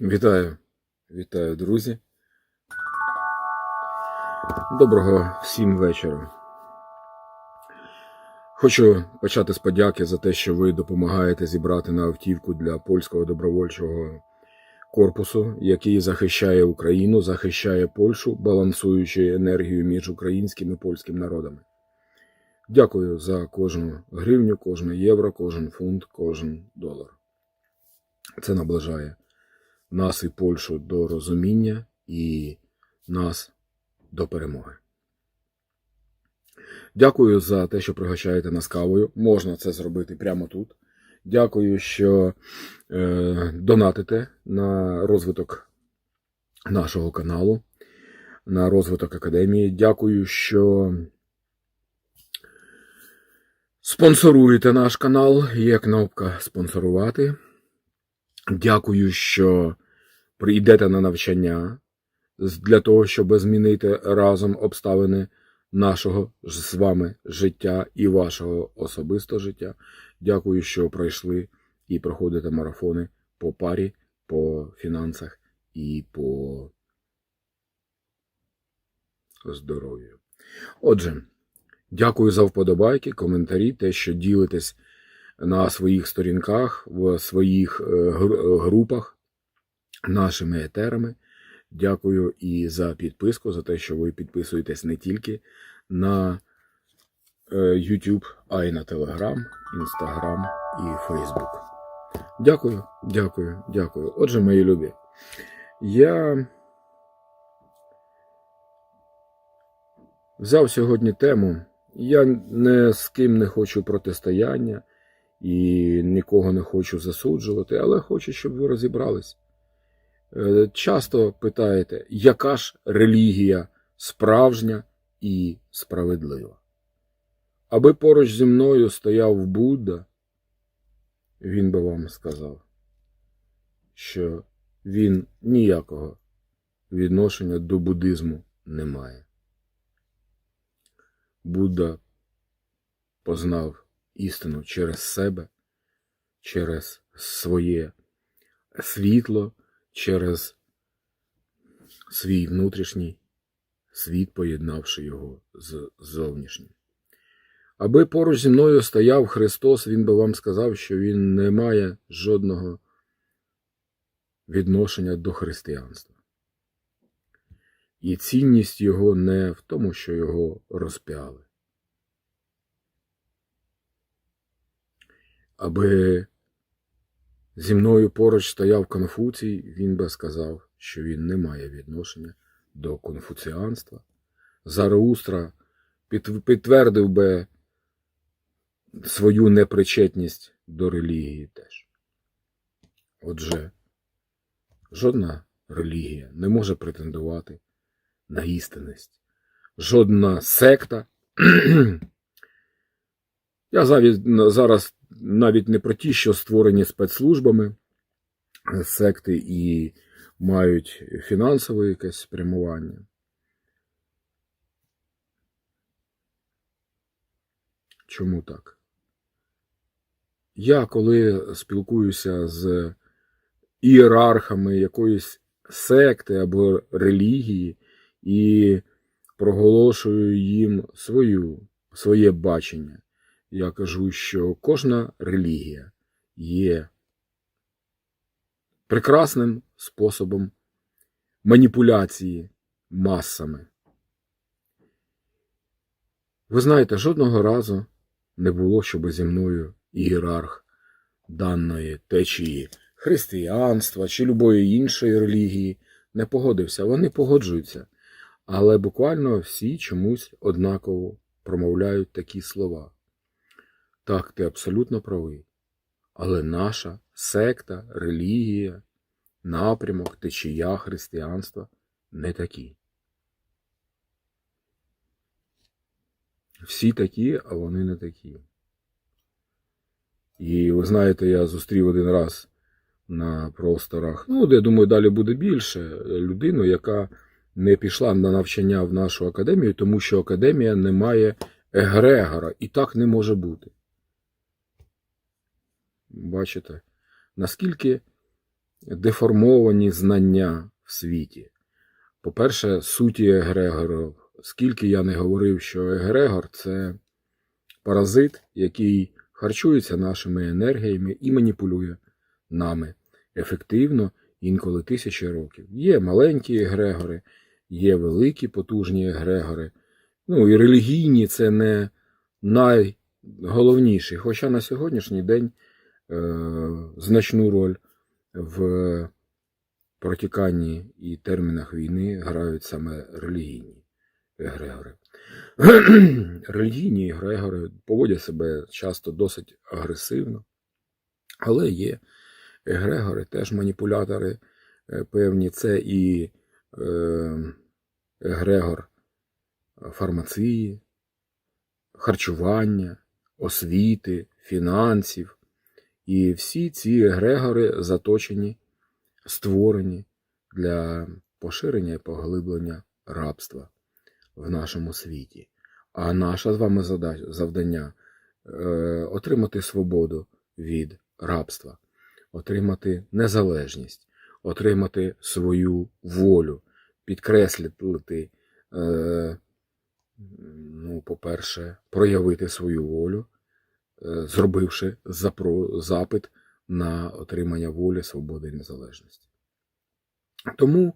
Вітаю, вітаю, друзі. Доброго всім вечора. Хочу почати з подяки за те, що ви допомагаєте зібрати на автівку для польського добровольчого корпусу, який захищає Україну, захищає Польщу, балансуючи енергію між українським і польським народами. Дякую за кожну гривню, кожне євро, кожен фунт, кожен долар. Це наближає нас і Польщу до розуміння і нас до перемоги. Dякую за те, що пригощаєте нас кавою. Можна це зробити прямо тут. Дякую, що е, донатите на розвиток нашого каналу, на розвиток академії. Дякую, що спонсоруєте наш канал. Є кнопка спонсорувати. Дякую, що прийдете на навчання для того, щоб змінити разом обставини нашого з вами життя і вашого особистого життя. Дякую, що пройшли і проходите марафони по парі, по фінансах і по здоров'ю. Отже, дякую за вподобайки, коментарі, те, що ділитесь на своїх сторінках, в своїх е, групах нашими етерами. Дякую і за підписку, за те, що ви підписуєтесь не тільки на е, YouTube, а й на Telegram, Instagram і Facebook. Дякую, дякую, дякую. Отже, мої любі, я взяв сьогодні тему. Я не з ким не хочу протистояння і нікого не хочу засуджувати, але хочу, щоб ви розібрались. Е, Часто питаєте, яка ж релігія справжня і справедлива? Аби поруч зі мною стояв Будда, він би вам сказав, що він ніякого відношення до буддизму не має. Будда познав істину через себе, через своє світло, через свій внутрішній світ, поєднавши його з зовнішнім. Аби поруч зі мною стояв Христос, Він би вам сказав, що Він не має жодного відношення до християнства. І цінність його не в тому, що його розп'яли. Аби зі мною поруч стояв Конфуцій, він би сказав, що він не має відношення до конфуціанства. Зараустра підтвердив би свою непричетність до релігії теж. Отже, жодна релігія не може претендувати на істинність. Жодна секта. Я зараз навіть не про ті, що створені спецслужбами, е, секти і мають фінансове якесь спрямування. Чому так? Я, коли спілкуюся з ієрархами якоїсь секти або релігії і проголошую їм свою, своє бачення, я кажу, що кожна релігія є прекрасним способом маніпуляції масами. Ви знаєте, жодного разу не було, щоб зі мною ієрарх даної течії християнства чи любої іншої релігії не погодився. Вони погоджуються, але буквально всі чомусь однаково промовляють такі слова. Так, ти абсолютно правий. Але наша секта, релігія, напрямок, течія християнства не такі. Всі такі, а вони не такі. І ви знаєте, я зустрів один раз на просторах, ну, де, я думаю, далі буде більше, людину, яка не пішла на навчання в нашу академію, тому що академія не має егрегора, і так не може бути. Бачите, наскільки деформовані знання в світі. По-перше, суті егрегору. Скільки я не говорив, що егрегор це паразит, який харчується нашими енергіями і маніпулює нами ефективно інколи тисячі років. Є маленькі егрегори, є великі потужні егрегори. Ну і релігійні це не найголовніші. Хоча на сьогоднішній день значну роль в протіканні і термінах війни грають саме релігійні егрегори. Релігійні егрегори поводять себе часто досить агресивно, але є егрегори, теж маніпулятори е, певні. Це і е, егрегор фармації, харчування, освіти, фінансів. І всі ці егрегори заточені, створені для поширення і поглиблення рабства в нашому світі. А наша з вами завдання е, отримати свободу від рабства, отримати незалежність, отримати свою волю, підкреслити, е, ну, по-перше, проявити свою волю, зробивши запит на отримання волі, свободи і незалежності. Тому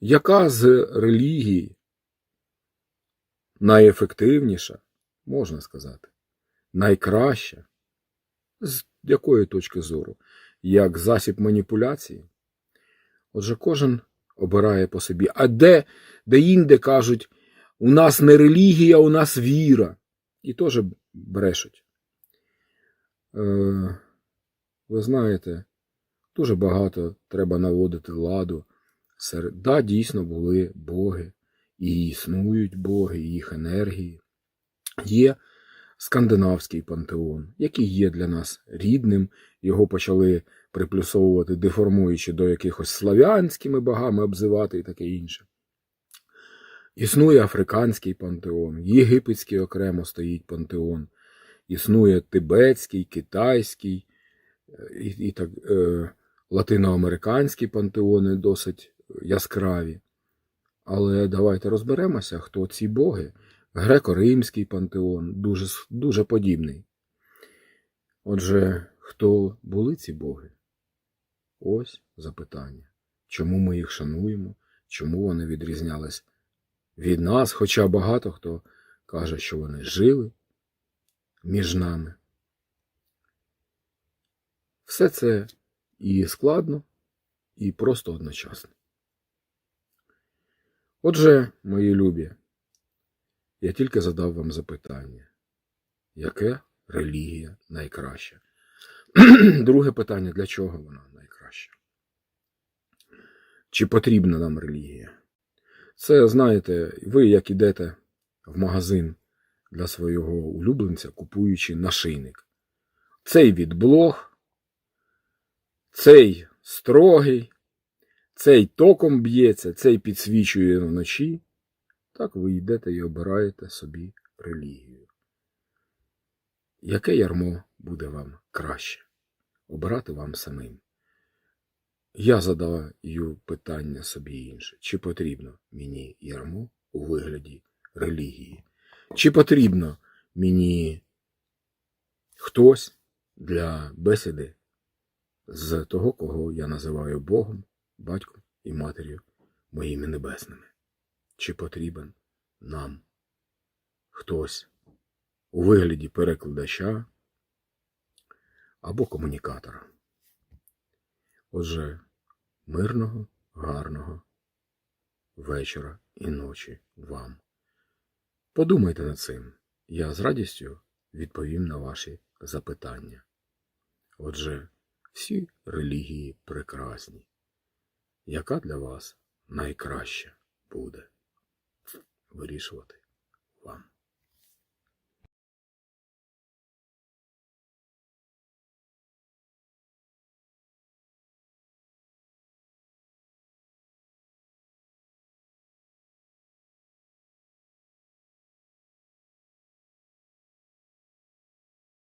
яка з релігій найефективніша, можна сказати, найкраща, з якої точки зору, як засіб маніпуляції? Отже, кожен обирає по собі. А де, де інде кажуть, у нас не релігія, у нас віра. І теж брешуть. Е, ви знаєте, дуже багато треба наводити ладу. Серед... Да, дійсно були боги, і існують боги, і їх енергії. Є скандинавський пантеон, який є для нас рідним. Його почали приплюсовувати, деформуючи до якихось славянськими богами обзивати і таке інше. Існує африканський пантеон, єгипетський окремо стоїть пантеон, існує тибетський, китайський і, і так, е, латиноамериканські пантеони досить яскраві. Але давайте розберемося, хто ці боги. Греко-римський пантеон дуже, дуже подібний. Отже, хто були ці боги? Ось запитання. Чому ми їх шануємо? Чому вони відрізнялись від нас? Хоча багато хто каже, що вони жили між нами. Все це і складно, і просто одночасно. Отже, мої любі, я тільки задав вам запитання, яке релігія найкраща? Друге питання, для чого вона найкраща? Чи потрібна нам релігія? Це, знаєте, ви як ідете в магазин для свого улюбленця, купуючи нашийник. Цей від блог, цей строгий, цей током б'ється, цей підсвічує вночі. Так ви йдете і обираєте собі релігію. Яке ярмо буде вам краще? Обирати вам самим. Я задаю питання собі інше. Чи потрібно мені ярмо у вигляді релігії? Чи потрібно мені хтось для бесіди з того, кого я називаю Богом, батьком і матір'ю моїми небесними? Чи потрібен нам хтось у вигляді перекладача або комунікатора? Отже, мирного, гарного вечора і ночі вам. Подумайте над цим, я з радістю відповім на ваші запитання. Отже, всі релігії прекрасні. Яка для вас найкраща буде вирішувати?